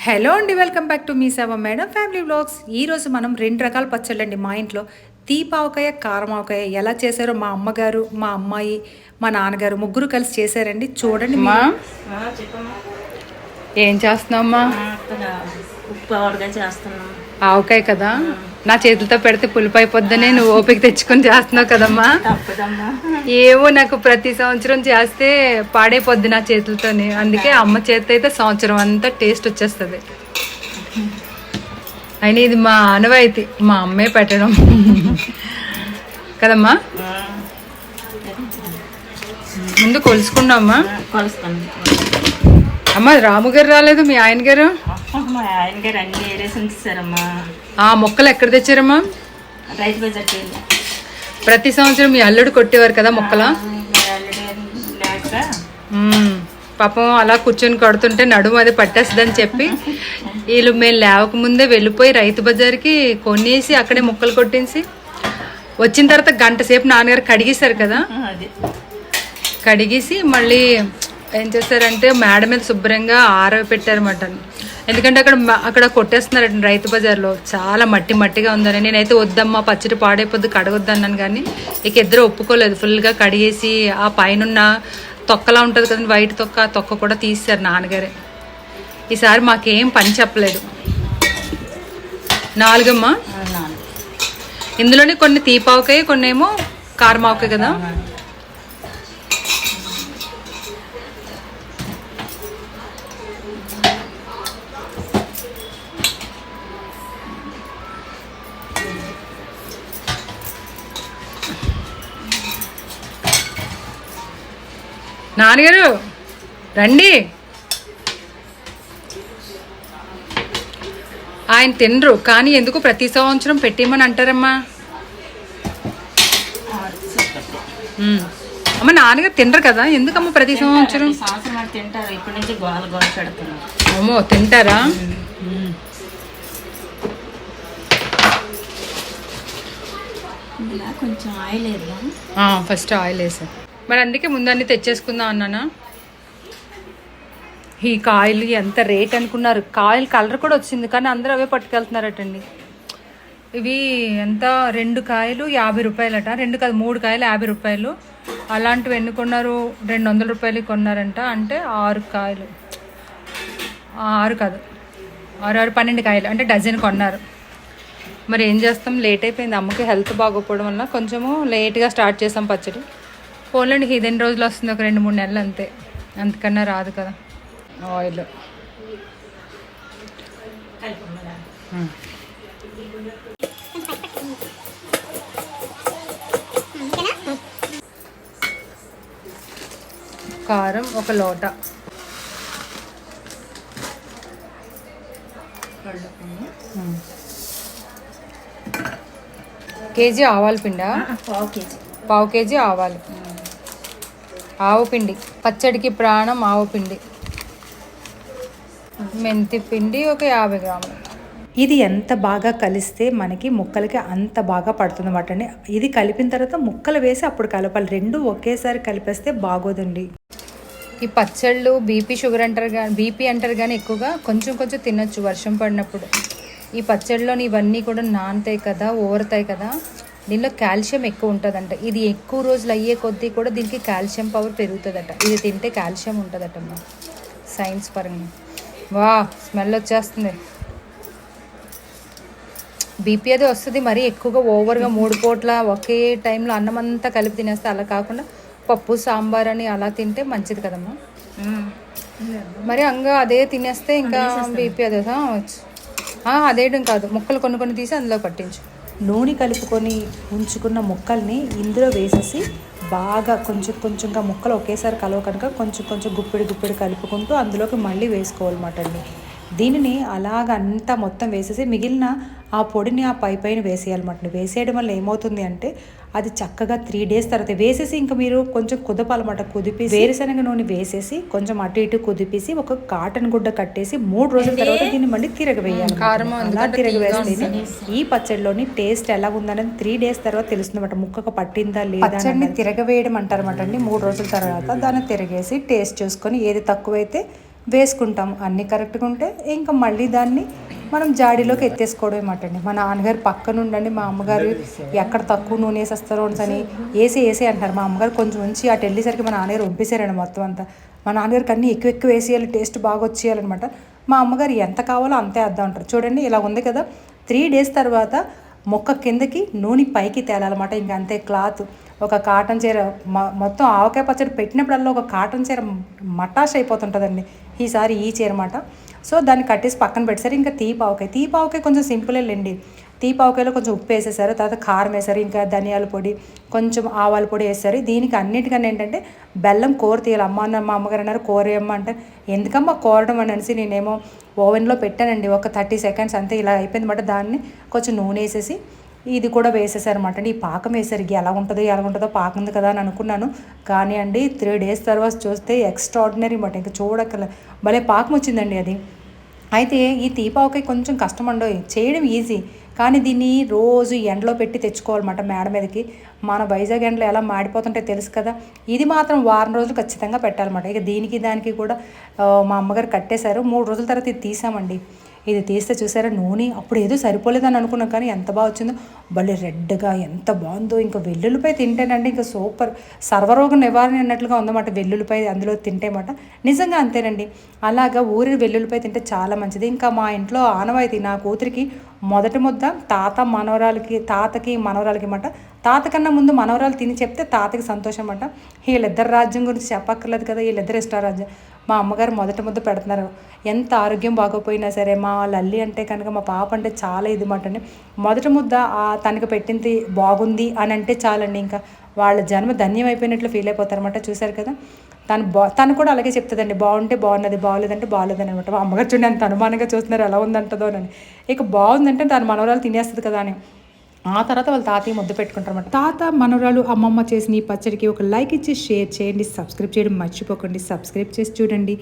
Hello అండి welcome back to me సేవ madam family vlogs ఈరోజు మనం రెండు రకాల పచ్చళ్ళు అండి మా ఇంట్లో. తీపావకాయ కారమావకాయ ఎలా చేశారో మా అమ్మగారు మా అమ్మాయి మా నాన్నగారు ముగ్గురు కలిసి చేశారండి. చూడండి అమ్మా. చెప్పమ్మా. ఏం చేస్తున్నావమ్మా అక్కడ ఉప్పు ఆవిడగా చేస్తున్నాం. ఆవకాయ కదా? నా చేతులతో పెడితే పులిపి అయిపోద్దని నువ్వు ఓపిక తెచ్చుకొని చేస్తున్నావు కదమ్మా. ఏవో నాకు ప్రతి సంవత్సరం చేస్తే పాడైపోద్ది నా చేతులతోనే. అందుకే అమ్మ చేతి అయితే సంవత్సరం అంతా టేస్ట్ వచ్చేస్తుంది. అయినా ఇది మా ఆనవాయితీ మా అమ్మే పెట్టడం. కదమ్మా. ముందు కొలుసుకున్నామ్మా అమ్మ రాము గారు రాలేదు మీ ఆయన గారు? మా ఆయన గారు అన్ని ఏరేసి ఉంచారమ్మా ఆ మొక్కలు ఎక్కడ తెచ్చారమ్మా? రైతు బజార్కి వెళ్ళి. ప్రతి సంవత్సరం మీ అల్లుడు కొట్టేవారు కదా మొక్కల? ఆల్రెడీ లేక. మ్మ్. పాపం అలా కూర్చొని కొడుతుంటే నడుము అది పట్టేస్తుందని చెప్పి వీళ్ళు మేము లేవక ముందే వెళ్ళిపోయి రైతు బజార్కి కొనేసి అక్కడే ముక్కలు కొట్టేసి వచ్చిన తర్వాత గంట సేపు నాన్నగారు కడిగేశారు కదా? అది. కడిగేసి మళ్ళీ ఏం చేస్తారంటే మేడ మీద శుభ్రంగా ఆరబెట్టారన్నమాట ఎందుకంటే అక్కడ అక్కడ కొట్టేస్తున్నారంట రైతు బజార్లో. చాలా మట్టి మట్టిగా ఉందని. నేనైతే వద్దమ్మా పచ్చడి పాడైపోద్ది కడగొద్దన్నాను కానీ ఇక ఇద్దరు ఒప్పుకోలేదు. ఫుల్గా కడిగేసి ఆ పైన తొక్కలా ఉంటుంది కదండి వైట్ తొక్క తొక్క కూడా తీశారు నాన్నగారే. ఈసారి మాకేం పని చెప్పలేదు. నాలుగమ్మా? ఇందులోనే కొన్ని తీపావకాయ కొన్ని ఏమో కారమావకాయ కదా? నాన్నగారు రండి. ఆయన తినరు కానీ ఎందుకు ప్రతి సంవత్సరం పెట్టిమని అంటారమ్మా. అమ్మ నాన్నగారు తినరు కదా ఎందుకమ్మ ప్రతి సంవత్సరం? ఈ సంవత్సరం అది తింటారు ఇప్పటి నుంచి గోల గోల పెడుతున్నారు అమ్మో తింటారా? కొంచెం ఆయిల్ వేద్దాం. ఫస్ట్ ఆయిల్ వేసా మరి అందుకే ముందు అన్ని తెచ్చేసుకుందాం అన్నానా? ఈ కాయలు ఎంత రేట్ అనుకున్నారు. కాయలు కలర్ కూడా వచ్చింది కానీ అందరూ అవే పట్టుకెళ్తున్నారటండి. ఇవి ఎంత? రెండు కాయలు యాభై రూపాయలట. రెండు కాదు మూడు కాయలు యాభై రూపాయలు. అలాంటివి ఎన్ని కొన్నారు? రెండు వందల రూపాయలు కొన్నారంట. అంటే ఆరు కాయలు. ఆరు కాదు. ఆరు ఆరు పన్నెండు కాయలు. అంటే డజన్ కొన్నారు. మరి ఏం చేస్తాం? లేట్ అయిపోయింది. అమ్మకి హెల్త్ బాగోకపోవడం వల్ల కొంచెము లేట్గా స్టార్ట్ చేసాం పచ్చడి. పోలండి ఇది ఎన్ని రోజులు వస్తుంది ఒక రెండు మూడు నెలలు అంతే. అంతకన్నా రాదు కదా. ఆయిల్. కారం ఒక లోట. కేజీ ఆవాల పిండా? పావు కేజీ. పావు కేజీ ఆవాలు. ఆవు పిండి పచ్చడికి ప్రాణం ఆవు పిండి మెంతి పిండి ఒక యాభై గ్రాములు. ఇది ఎంత బాగా కలిస్తే మనకి ముక్కలకి అంత బాగా పడుతుంది అన్నమాట అండి ఇది కలిపిన తర్వాత ముక్కలు వేసి అప్పుడు కలపాలి. రెండు ఒకేసారి కలిపేస్తే బాగోదండి. ఈ పచ్చళ్ళు బీపీ షుగర్ అంటారు కానీ బీపీ అంటారు కానీ ఎక్కువగా కొంచెం కొంచెం తినొచ్చు వర్షం పడినప్పుడు. ఈ పచ్చడిలోని ఇవన్నీ కూడా నానతాయి కదా ఊరుతాయి కదా. దీనిలో కాల్షియం ఎక్కువ ఉంటుందంట. ఇది ఎక్కువ రోజులు అయ్యే కొద్దీ కూడా దీనికి కాల్షియం పవర్ పెరుగుతుందట. ఇది తింటే కాల్షియం ఉంటుందటమ్మా. సైన్స్ పరంగా. వా స్మెల్ వచ్చేస్తుంది. బీపీ అది వస్తుంది మరీ ఎక్కువగా ఓవర్గా మూడు పూట్ల ఒకే టైంలో అన్నం అంతా కలిపి తినేస్తే అలా కాకుండా పప్పు సాంబార్ అని అలా తింటే మంచిది కదమ్మా. మరి అంగా అదే తినేస్తే ఇంకా బీపీ అదే అదేయడం కాదు. ముక్కలు కొన్ని కొన్ని తీసి అందులో పట్టించు. నూనె కలుపుకొని ఉంచుకున్న ముక్కల్ని ఇందులో వేసేసి బాగా కొంచెం కొంచెంగా ముక్కలు ఒకేసారి కలవ కనుక కొంచెం కొంచెం గుప్పిడి గుప్పిడి కలుపుకుంటూ అందులోకి మళ్ళీ వేసుకోవాలన్నమాట అండి. దీనిని అలాగ అంతా మొత్తం వేసేసి మిగిలిన ఆ పొడిని ఆ పై పైన వేసేయాలన్నమాట వేసేయడం వల్ల ఏమవుతుంది అంటే అది చక్కగా త్రీ డేస్ తర్వాత వేసేసి ఇంకా మీరు కొంచెం కుదపాలన్నమాట కుదిపి వేరుశనగ నూనె వేసేసి కొంచెం అటు ఇటు కుదిపేసి ఒక కాటన్ గుడ్డ కట్టేసి మూడు రోజుల తర్వాత దీన్ని మళ్ళీ తిరగవేయాలి అలా తిరగవేస్తే ఈ పచ్చడిలోని టేస్ట్ ఎలా ఉందనేది త్రీ డేస్ తర్వాత తెలుస్తుందన్నమాట ముక్కకు పట్టిందా లేదా పచ్చడిని తిరగవేయడం అంటారన్నమాట అండి. మూడు రోజుల తర్వాత దాన్ని తిరగేసి టేస్ట్ చూసుకొని ఏది తక్కువైతే వేసుకుంటాం అన్నీ కరెక్ట్గా ఉంటే ఇంకా మళ్ళీ దాన్ని మనం జాడీలోకి ఎత్తేసుకోవడం మాట అండి. మా నాన్నగారు పక్కన ఉండండి మా అమ్మగారు ఎక్కడ తక్కువ నూనె వేసేస్తారో అని వేసి వేసి అంటారు. మా అమ్మగారు కొంచెం ఉంచి అటు వెళ్ళేసరికి మా నాన్నగారు వంపేశారండి మొత్తం అంతా. మా నాన్నగారికి అన్నీ ఎక్కువ ఎక్కువ వేసేయాలి టేస్ట్ బాగా వచ్చేయాలన్నమాట మా అమ్మగారు ఎంత కావాలో అంతే వేద్దాం అంటారు. చూడండి ఇలా ఉంది కదా. త్రీ డేస్ తర్వాత మొక్క కిందకి నూనె పైకి తేలాలన్నమాట ఇంకా అంతే క్లాత్. ఒక కాటన్ చీర మొత్తం ఆవకాయ పచ్చడి పెట్టినప్పుడల్లా ఒక కాటన్ చీర మటాష్ అయిపోతుంటుందండి. ఈసారి ఈ చీర అనమాట సో దాన్ని కట్టేసి పక్కన పెట్టేసరి ఇంకా తీపావకాయ తీపావకాయ కొంచెం సింపులే లేండి. తీపావకాయలో కొంచెం ఉప్పు వేసేసారు తర్వాత కారం వేసారు ఇంకా ధనియాల పొడి కొంచెం ఆవాల పొడి వేసారు దీనికి అన్నిటికన్నా ఏంటంటే బెల్లం కూర తీయాలి. అమ్మ అన్న మా అమ్మగారు అన్నారు కూర అంటే. ఎందుకమ్మా కోరడం అని అనేసి నేనేమో ఓవెన్లో పెట్టానండి. ఒక థర్టీ సెకండ్స్ అంతే ఇలా అయిపోయింది మాట. దాన్ని కొంచెం నూనె వేసేసి ఇది కూడా వేసేసారనమాట అండి. ఈ పాకం వేసరికి ఎలా ఉంటుందో ఎలా ఉంటుందో పాకం ఉంది కదా అని అనుకున్నాను. కానీ అండి త్రీ డేస్ తర్వాత చూస్తే ఎక్స్ట్రా ఆర్డినరీ ఇంకా చూడక్కల భలే పాకం వచ్చిందండి అది. అయితే ఈ తీపావకాయ కొంచెం కష్టం అండి. చేయడం ఈజీ కానీ దీన్ని రోజు ఎండలో పెట్టి తెచ్చుకోవాలన్నమాట మేడ మీదకి. మన వైజాగ్ ఎండలో ఎలా మాడిపోతుంటే తెలుసు కదా? ఇది మాత్రం వారం రోజులు ఖచ్చితంగా పెట్టాలన్నమాట. ఇక దీనికి దానికి కూడా మా అమ్మగారు కట్టేశారు. మూడు రోజుల తర్వాత ఇది తీసామండి. ఇది తీస్తే చూసారా నూనె? అప్పుడు ఏదో సరిపోలేదని అనుకున్నాను కానీ ఎంత బాగా వచ్చిందో. భలే రెడ్గా ఎంత బాగుందో. ఇంకా వెల్లుల్లిపై తింటేనండి ఇంకా సూపర్. సర్వరోగ నివారణ అన్నట్లుగా ఉందన్నమాట వెల్లుల్లిపై అందులో తింటేమాట. నిజంగా అంతేనండి. అలాగా ఊరి వెల్లుల్లిపై తింటే చాలా మంచిది. ఇంకా మా ఇంట్లో ఆనవాయితీ నా కూతురికి మొదటి ముద్ద తాత మనవరాలకి తాతకి మనవరాలకి మాట. తాతకన్నా ముందు మనవరాలు తిని చెప్తే తాతకి సంతోషం అంట వీళ్ళిద్దరు రాజ్యం గురించి చెప్పక్కర్లేదు కదా. వీళ్ళిద్దరు ఇష్టారాజ్యం మా అమ్మగారు మొదటి ముద్ద పెడుతున్నారు. ఎంత ఆరోగ్యం బాగోపోయినా సరే మా లల్లి అంటే కనుక మా పాప అంటే చాలా ఇది మాటండి మొదట మొదటి ముద్ద తనకు పెట్టింది బాగుంది అని అంటే చాలండి. ఇంకా వాళ్ళ జన్మ ధన్యం అయిపోయినట్లు ఫీల్ అయిపోతారనమాట చూశారు కదా? తను బా తను కూడా అలాగే చెప్తుందండి. బాగుంటే బాగున్నది బాగోలేదంటే బాగోలేదని అనమాట మా అమ్మగారు చూడండి ఎంత అనుమానంగా చూస్తున్నారు ఎలా ఉందంటదో అని. ఇక బాగుందంటే దాని మనవరాలు తినేస్తుంది కదా అని. ఆ తర్వాత వాళ్ళ తాతయ్య ముద్దు పెట్టుకుంటారన్నమాట. తాత మనవరాలు అమ్మమ్మ చేసిన ఈ పచ్చడికి ఒక లైక్ ఇచ్చి షేర్ చేయండి సబ్స్క్రైబ్ చేయడం మర్చిపోకండి. సబ్స్క్రైబ్ చేసి చూడండి.